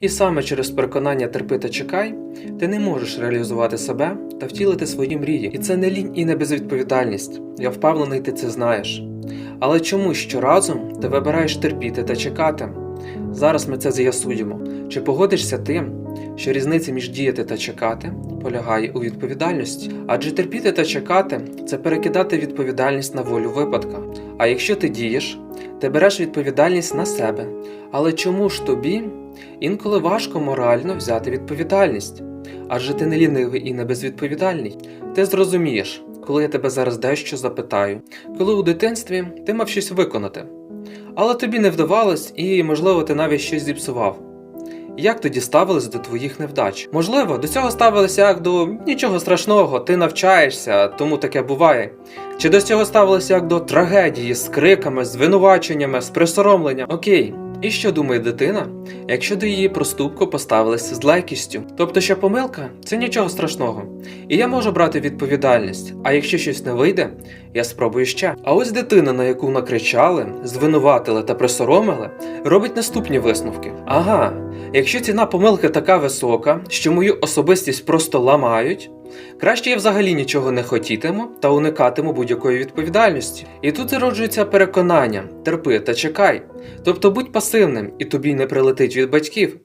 І саме через переконання терпи та чекай, ти не можеш реалізувати себе та втілити свої мрії. І це не лінь і не безвідповідальність. Я впевнений, ти це знаєш. Але чому щоразу ти вибираєш терпіти та чекати? Зараз ми це з'ясуємо. Чи погодишся ти, що різниця між діяти та чекати полягає у відповідальності? Адже терпіти та чекати це перекидати відповідальність на волю випадка. А якщо ти дієш, ти береш відповідальність на себе. Але чому ж тобі інколи важко морально взяти відповідальність? Адже ти не лінивий і не безвідповідальний. Ти зрозумієш, коли я тебе зараз дещо запитаю, коли у дитинстві ти мав щось виконати, але тобі не вдавалось і, можливо, ти навіть щось зіпсував. Як тоді ставились до твоїх невдач? Можливо, до цього ставилися як до нічого страшного, ти навчаєшся, тому таке буває. Чи до цього ставилися як до трагедії з криками, звинуваченнями, з присоромленням? Окей. І що думає дитина, якщо до її проступку поставилися з легкістю? Тобто, що помилка це нічого страшного. І я можу брати відповідальність, а якщо щось не вийде, я спробую ще. А ось дитина, на яку накричали, звинуватили та присоромили, робить наступні висновки. Ага, якщо ціна помилки така висока, що мою особистість просто ламають. Краще я взагалі нічого не хотітиму та уникатиму будь-якої відповідальності. І тут зароджується переконання: терпи та чекай. Тобто будь пасивним, і тобі не прилетить від батьків.